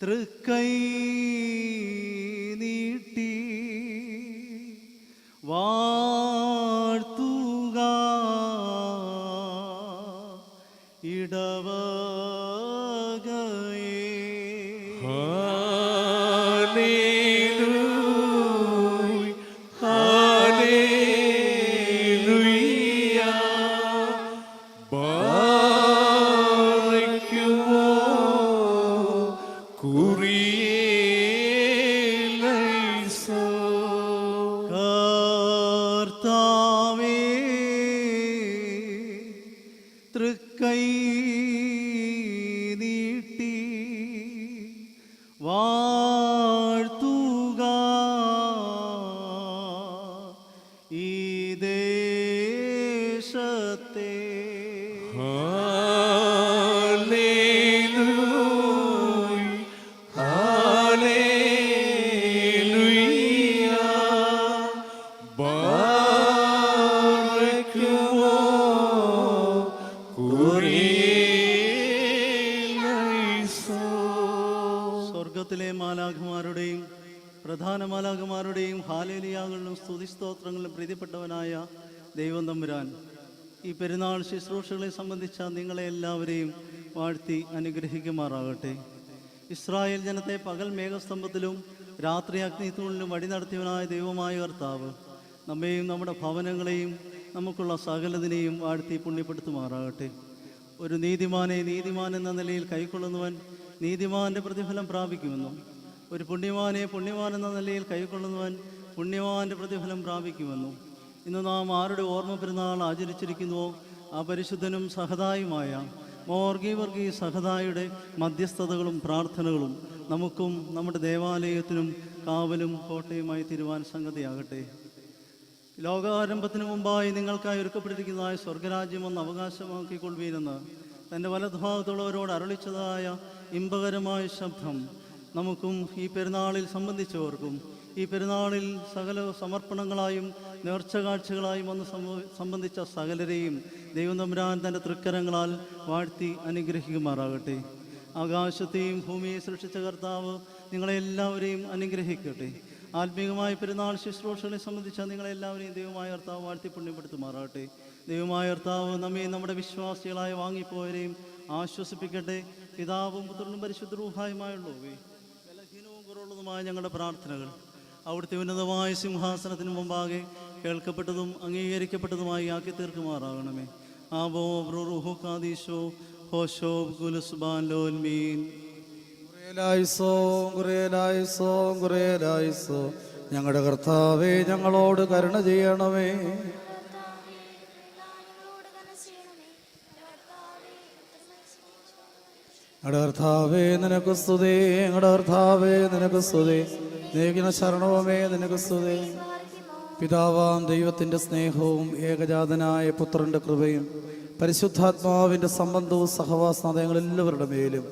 തൃക്കൈ നീട്ടി വാഴ്ത്തുക. ഇടവകയേ തൃക്കൈ നീട്ടി വാഴ്ത്തുക. ഈ ദേശത്തെ സ്വർഗത്തിലെ മാലാഖമാരുടെയും പ്രധാന മാലാഖമാരുടെയും ഹാലേലിയാകളിലും സ്തുതിസ്തോത്രങ്ങളിലും പ്രീതിപ്പെട്ടവനായ ദൈവം തമ്പുരാൻ ഈ പെരുന്നാൾ ശുശ്രൂഷകളെ സംബന്ധിച്ച നിങ്ങളെ എല്ലാവരെയും വാഴ്ത്തി അനുഗ്രഹിക്കുമാറാകട്ടെ. ഇസ്രായേൽ ജനത്തെ പകൽ മേഘസ്തംഭത്തിലും രാത്രി അഗ്നിത്തൂണിലും വഴി നടത്തിയവനായ ദൈവമായ കർത്താവ് നമ്മെയും നമ്മുടെ ഭവനങ്ങളെയും നമുക്കുള്ള സകലതിനെയും വാഴ്ത്തി പുണ്യപ്പെടുത്തുമാറാകട്ടെ. ഒരു നീതിമാനെ നീതിമാൻ എന്ന നിലയിൽ കൈക്കൊള്ളുന്നവൻ നീതിമാന്റെ പ്രതിഫലം പ്രാപിക്കുമെന്നും? ഒരു പുണ്യവാനെ പുണ്യവാൻ എന്ന നിലയിൽ കൈക്കൊള്ളുന്നവൻ പുണ്യവാന്റെ പ്രതിഫലം പ്രാപിക്കുമെന്നും? ഇന്ന് നാം ആരുടെ ഓർമ്മ പെരുന്നാൾ ആചരിച്ചിരിക്കുന്നുവോ? ആ പരിശുദ്ധനും സഹതായുമായ മോർഗി വർഗീ സഹതായുടെ മധ്യസ്ഥതകളും പ്രാർത്ഥനകളും നമുക്കും നമ്മുടെ ദേവാലയത്തിനും കാവലും കോട്ടയുമായി തിരുവാൻ സംഗതിയാകട്ടെ. ലോകാരംഭത്തിന് മുമ്പായി നിങ്ങൾക്കായി ഒരുക്കപ്പെട്ടിരിക്കുന്നതായ സ്വർഗരാജ്യം ഒന്ന് അവകാശമാക്കിക്കൊള്ളുവീനെന്ന് തന്റെ വലതുഭാഗത്തുള്ളവരോട് അരുളിച്ചതായ ഇമ്പകരമായ ശബ്ദം നമുക്കും ഈ പെരുന്നാളിൽ സംബന്ധിച്ചവർക്കും ഈ പെരുന്നാളിൽ സകല സമർപ്പണങ്ങളായും നേർച്ച കാഴ്ചകളായും വന്ന് സംബന്ധിച്ച സകലരെയും ദൈവം തമ്പുരാൻ തന്റെ തൃക്കരങ്ങളാൽ വാഴ്ത്തി അനുഗ്രഹിക്കുമാറാകട്ടെ. ആകാശത്തെയും ഭൂമിയെ സൃഷ്ടിച്ച കർത്താവ് നിങ്ങളെല്ലാവരെയും അനുഗ്രഹിക്കട്ടെ. ആത്മീയമായ പെരുന്നാൾ ശുശ്രൂഷകളെ സംബന്ധിച്ച നിങ്ങളെല്ലാവരെയും ദൈവമായ കർത്താവ് വാഴ്ത്തി പുണ്യപ്പെടുത്തുമാറാകട്ടെ. ദൈവമായ കർത്താവ് നമ്മെ നമ്മുടെ വിശ്വാസികളായി വാങ്ങിപ്പോയവരെയും ആശ്വസിപ്പിക്കട്ടെ. പിതാവും പുത്രനും പരിശുദ്ധ രൂഹായുമായുള്ളൂ ബലഹീനവും കുറവുള്ളതുമായ ഞങ്ങളുടെ പ്രാർത്ഥനകൾ അവിടുത്തെ ഉന്നതമായ സിംഹാസനത്തിന് മുമ്പാകെ കേൾക്കപ്പെട്ടതും അംഗീകരിക്കപ്പെട്ടതുമായി ആക്കി തീർക്കുമാറാകണമേ. ആബോ റുഹു കാദീശോ ഹോഷോ ഗുലുസ്ബാൻ ലോൽമീൻ ഞങ്ങളുടെ കർത്താവേ ഞങ്ങളോട് കരുണ ചെയ്യണമേ. ഞങ്ങളുടെ നിനക്ക് സ്തുതി. ഞങ്ങളുടെ നിനക്ക് സ്തുതി. നീകിന ശരണവുമേ നിനക്ക് സ്തുതി. പിതാവാം ദൈവത്തിന്റെ സ്നേഹവും ഏകജാതനായ പുത്രന്റെ കൃപയും പരിശുദ്ധാത്മാവിന്റെ സംബന്ധവും ഞങ്ങളെല്ലാവരുടെ മേലും.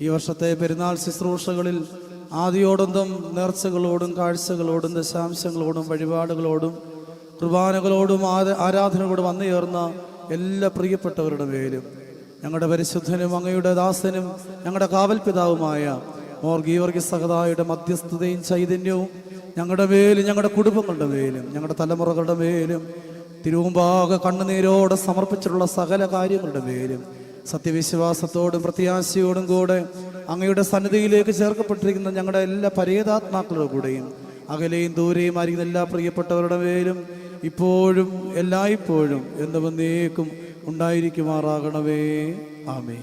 ഈ വർഷത്തെ പെരുന്നാൾ ശുശ്രൂഷകളിൽ ആദിയോടൊന്നും നേർച്ചകളോടും കാഴ്ചകളോടും ദശാംശങ്ങളോടും വഴിപാടുകളോടും കുർബാനകളോടും ആരാധനകളോടും വന്നു ചേർന്ന എല്ലാ പ്രിയപ്പെട്ടവരുടെ മേലും. ഞങ്ങളുടെ പരിശുദ്ധനും അങ്ങയുടെ ദാസനും ഞങ്ങളുടെ കാവൽപിതാവുമായ മോർ ഗീവർഗി സഹതായുടെ മധ്യസ്ഥതയും ചൈതന്യവും ഞങ്ങളുടെ മേലും ഞങ്ങളുടെ കുടുംബങ്ങളുടെ മേലും ഞങ്ങളുടെ തലമുറകളുടെ മേലും തിരുവുമ്പാകെ കണ്ണുനീരോടെ സമർപ്പിച്ചിട്ടുള്ള സകല കാര്യങ്ങളുടെ മേലും സത്യവിശ്വാസത്തോടും പ്രത്യാശയോടും കൂടെ അങ്ങയുടെ സന്നിധിയിലേക്ക് ചേർക്കപ്പെട്ടിരിക്കുന്ന ഞങ്ങളുടെ എല്ലാ പരേതാത്മാക്കളുടെ കൂടെയും അകലെയും ദൂരെയും ആയിരിക്കുന്ന എല്ലാ പ്രിയപ്പെട്ടവരുടെ മേലും ഇപ്പോഴും എല്ലായ്പ്പോഴും എന്ന് വന്നേക്കും ഉണ്ടായിരിക്കുമാറാകണമേ. ആമേ